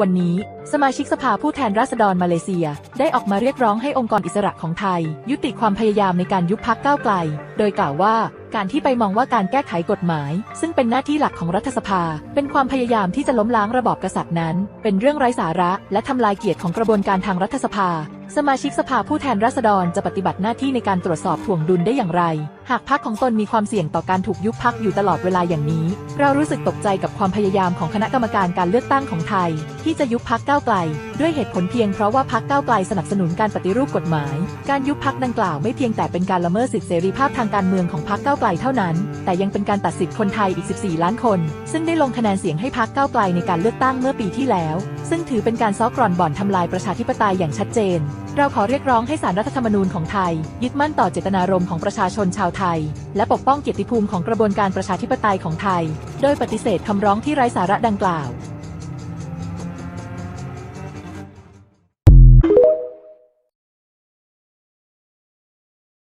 วันนี้สมาชิกสภาผู้แทนราษฎรมาเลเซีย ได้ออกมาเรียกร้องให้องค์กรอิสระของไทย ยุติความพยายามในการยุบพักก้าวไกล โดยกล่าวว่า การที่ไปมองว่าการแก้ไขกฎหมาย ซึ่งเป็นหน้าที่หลักของรัฐสภา เป็นความพยายามที่จะล้มล้างระบอบกษัตริย์นั้น เป็นเรื่องไร้สาระและทำลายเกียรติของกระบวนการทางรัฐสภา สมาชิกสภาผู้แทนราษฎรจะปฏิบัติหน้าที่ในการตรวจสอบถ่วงดุลได้อย่างไร หากพักของตนมีความเสี่ยงต่อการถูกยุบพักอยู่ตลอดเวลาอย่างนี้ เรารู้สึกตกใจกับความพยายามของคณะกรรมการการเลือกตั้งของไทย ที่จะยุบพักก้าวไกล ด้วยเหตุผลเพียงเพราะว่าพักก้าวไกลสนับสนุนการปฏิรูปกฎหมาย การยุบพักดังกล่าวไม่เพียงแต่เป็นการละเมิดสิทธิเสรีภาพทางการเมืองของพักก้าวไกลเท่านั้น แต่ยังเป็นการตัดสิทธิ์คนไทยอีก 14 ล้านคน ซึ่งได้ลงคะแนนเสียงให้พักก้าวไกลในการเลือกตั้งเมื่อปีที่แล้ว ซึ่งถือเป็นการซ้อกร่อนบ่อนทำลายประชาธิปไตยอย่างชัดเจน เราขอเรียกร้องให้สารรัฐธรรมนูญของไทย ยึดมั่นต่อเจตนารมณ์ของประชาชนชาวไทย และปกป้องเกียรติภูมิของกระบวนการประชาธิปไตยของไทย โดยปฏิเสธคำร้องที่ไร้สาระดังกล่าว